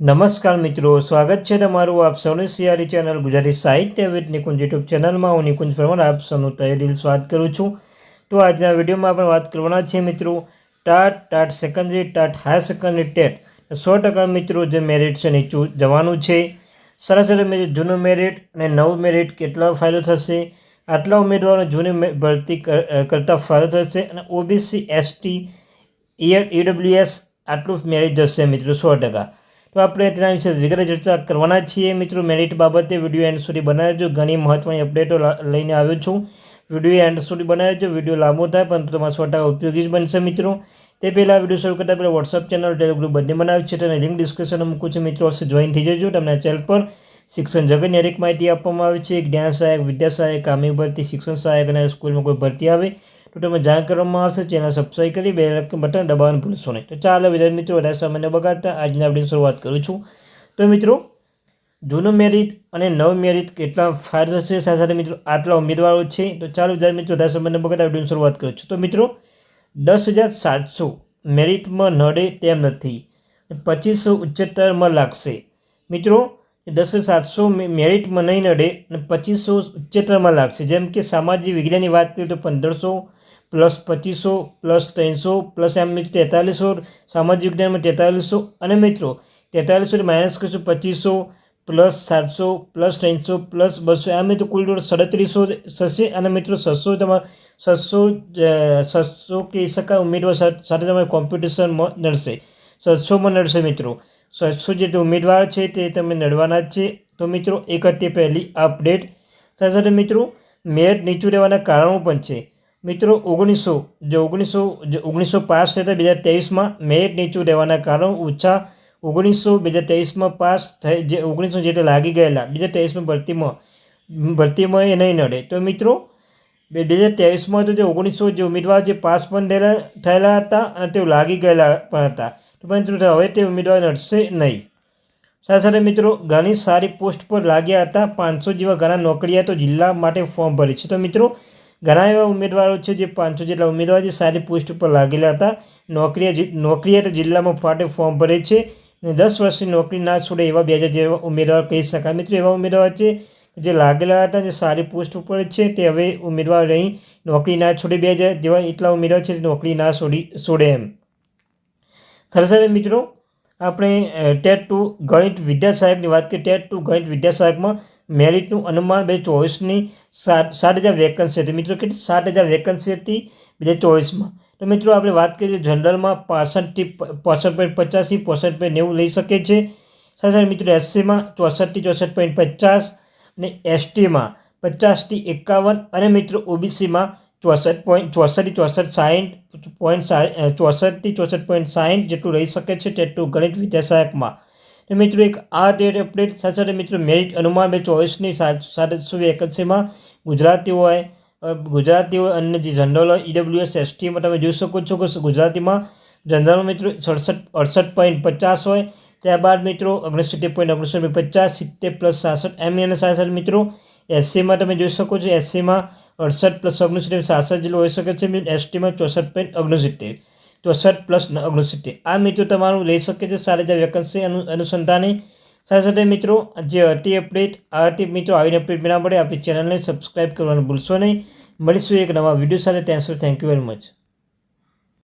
નમસ્કાર મિત્રો, સ્વાગત છે તમારું આપ સૌની સિયારી ચેનલ ગુજરાતી સાહિત્ય વિદ નિકુંજ યુટ્યુબ ચેનલમાં. હું નિકુંજ પરમાર, આપ સૌનું તહે દિલ સ્વાગત કરું છું. તો આજના વિડીયોમાં આપણે વાત કરવાના છીએ મિત્રો, TAT TAT secondary TAT higher secondary TET. સો ટકા મિત્રો, જે મેરિટ છે નીચું જવાનું છે. સરાસરી મેરિટ જૂનું મેરિટ અને નવું મેરિટ કેટલો ફાયદો થશે? આટલા ઉમેદવારો જૂની ભરતી કરતાં ફાયદો થશે અને ઓબીસી એસટી ઈડબ્લ્યુએસ આટલું મેરિટ જશે મિત્રો, સો ટકા. તો આપણે તેના વિશે વગેરે ચર્ચા કરવાના છીએ. મિત્રો મેરિટ બાબતે વીડિયો એન્ડ સુધી બનાવજો. ઘણી મહત્ત્વની અપડેટો લઈને આવ્યો છું. વીડિયો એન્ડ સુધી બનાવજો. વીડિયો લાંબો થાય, પરંતુ તમારા સો ટકા ઉપયોગી જ બનશે, મિત્રો. તે પહેલાં વીડિયો શરૂ કરતાં પહેલાં વોટ્સઅપ ચેનલ ટેલિગ્રુપ બંને બનાવ્યું છે. તેની લિંક ડિસ્ક્રિપ્શનમાં મૂકું છું. મિત્રો, વર્ષે જોઈન થઈ જજો. તમને ચેનલ પર શિક્ષણ જગતની હરેક માહિતી આપવામાં આવે છે. જ્ઞાન સહાયક, વિદ્યા સહાયક, કામી ભરતી શિક્ષણ સહાયક અને સ્કૂલમાં કોઈ ભરતી આવે. તો તમે જાણ કરવામાં આવશે, ચેનલ સબસ્ક્રાઈબ કરી બે બટન દબાવવાનું ભૂલશો નહીં. તો ચાલો વિદ્યાર્થી મિત્રો વધારે સમયને બગાડતા આજના આપણે શરૂઆત કરું છું. તો મિત્રો, જૂનું મેરિટ અને નવ મેરિટ કેટલા ફાયદો છે સાથે સાથે મિત્રો, આટલા ઉમેદવારો છે. તો ચાલો વિદ્યાર્થી મિત્રો વધારે સમયને બગાડતા વિડીયોની શરૂઆત કરું છું. તો મિત્રો, દસ હજાર સાતસો મેરિટમાં નડે તેમ નથી. પચીસો ઉચ્ચતરમાં લાગશે. મિત્રો દસ સાતસો મેરિટમાં નહીં નડે અને પચીસો ઉચ્ચતરમાં લાગશે. જેમ કે સામાજિક વિજ્ઞાનની વાત કરીએ તો પંદરસો પ્લસ પચીસો, પ્લસ ત્રણસો, પ્લસ એમ મિત્રો તેતાલીસો, સામાજિક વિજ્ઞાનમાં તેતાલીસો અને મિત્રો, તેતાલીસો માઇનસ કરશો પચીસો, પ્લસ સાતસો, પ્લસ ત્રણસો, પ્લસ બસો, એમ મિત્રો કુલ ટોટલ સડત્રીસો થશે અને મિત્રો છસો તમારે છસો છસો કહી શકાય ઉમેદવાર સાથે તમારે કોમ્પિટિશનમાં નડશે. છસોમાં નડશે મિત્રો. છસો જે ઉમેદવાર છે તે તમે નડવાના જ છે. તો મિત્રો, એક હતી પહેલી અપડેટ સાથે સાથે મિત્રો મેરિટ નીચું રહેવાના કારણો પણ છે. મિત્રો, ઓગણીસો, જે ઓગણીસો જે ઓગણીસો પાસ થયા બે હજાર તેવીસમાં મેરિટ નીચું રહેવાના કારણો ઓછા ઓગણીસો, બે હજાર તેવીસમાં પાસ થઈ, જે ઓગણીસો જેટલા લાગી ગયેલા, બે હજાર તેવીસમાં ભરતીમાં ભરતીમાં એ નહીં નડે. તો મિત્રો, બે બે હજાર ત્રેવીસમાં તો જે ઓગણીસો જે ઉમેદવાર જે પાસ પણ થયેલા થયેલા હતા અને તેઓ લાગી ગયેલા પણ હતા. તો પરંતુ હવે તે ઉમેદવાર નડશે નહીં. સાથે સાથે મિત્રો, ઘણી સારી પોસ્ટ પર લાગ્યા હતા. પાંચસો જેવા ઘણા નોકરિયાતો જિલ્લા માટે ફોર્મ ભરી છે. તો મિત્રો ઘણા એવા ઉમેદવારો છે જે પાંચસો જેટલા ઉમેદવાર જે સારી પોસ્ટ ઉપર લાગેલા હતા. નોકરી નોકરિયાત જિલ્લામાં ફાટે ફોર્મ ભરે છે અને દસ વર્ષની નોકરી ના છોડે એવા બે હજાર જેવા ઉમેદવાર કહી શકાય. મિત્રો, એવા ઉમેદવાર છે જે લાગેલા હતા, જે સારી પોસ્ટ ઉપર છે, તે હવે ઉમેદવાર રહી નોકરી ના છોડે બે હજાર જેવા એટલા ઉમેદવાર છે નોકરી ના છોડી, છોડે એમ. સરસ મિત્રો આપણે ટેટ ટુ ગણિત વિદ્યા સહાયકની વાત કરીએ ટેટ ટુ ગણિત વિદ્યા સહાયકમાં મેરિટનું અનુમાન બે ચોવીસની સાત સાત હજાર વેકન્સી હતી. મિત્રો, કેટલી? સાત હજાર વેકન્સી હતી બે હજાર ચોવીસમાં. તો મિત્રો, આપણે વાત કરીએ જનરલમાં પાસઠથી પાસઠ પોઈન્ટ પચાસથી પોસઠ પોઈન્ટ નેવું લઈ શકે છે સાથે સાથે મિત્રો, એસસીમાં ચોસઠથી ચોસઠ પોઈન્ટ પચાસ અને એસટીમાં પચાસથી એકાવન અને મિત્રો, ઓબીસીમાં ચોસઠ પોઈન્ટ ચોસઠથી ચોસઠ સાઠ પોઈન્ટ ચોસઠથી ચોસઠ પોઈન્ટ સાઠ જેટલું રહી શકે છે તેટલું ગણિત વિદ્યાસહાયકમાં તો મિત્રો એક આ ડેટ અપડેટ સાથે મિત્રો મેરિટ અનુમાન બે ચોવીસની સાતસો એકાસીમાં ગુજરાતી હોય ગુજરાતી હોય અને જે જનરલ હોય ઈડબ્લ્યુએસ એસટીમાં તમે જોઈ શકો છો કે ગુજરાતીમાં જનરલ મિત્રો સડસઠ, અડસઠ પોઈન્ટ પચાસ હોય, ત્યારબાદ મિત્રો ઓગણસિત્તેર પોઈન્ટ ઓગણીસો પચાસ, સિત્તેર પ્લસ સાસઠ એમ અને સાથે મિત્રો એસસીમાં તમે જોઈ શકો છો એસસીમાં અડસઠ પ્લસ ઓગણસિત્તેર સાસઠ જેટલું હોઈ શકે છે. એસટીમાં ચોસઠ પોઈન્ટ ઓગણસિત્તેર. ચોસઠ પ્લસ ઓગણસિત્તેર. આ મિત્રો તમારું લઈ શકે છે સારી રીતે વેકન્સી અનુ, અનુસંધાને. સાથે સાથે મિત્રો, જે હતી અપડેટ આ હતી મિત્રો આવીને અપડેટ મેળવવા માટે આપણી ચેનલને સબસ્ક્રાઈબ કરવાનું ભૂલશો નહીં. મળીશું એક નવા વીડિયો સાથે. ત્યાં સુધી થેન્ક યુ વેરી મચ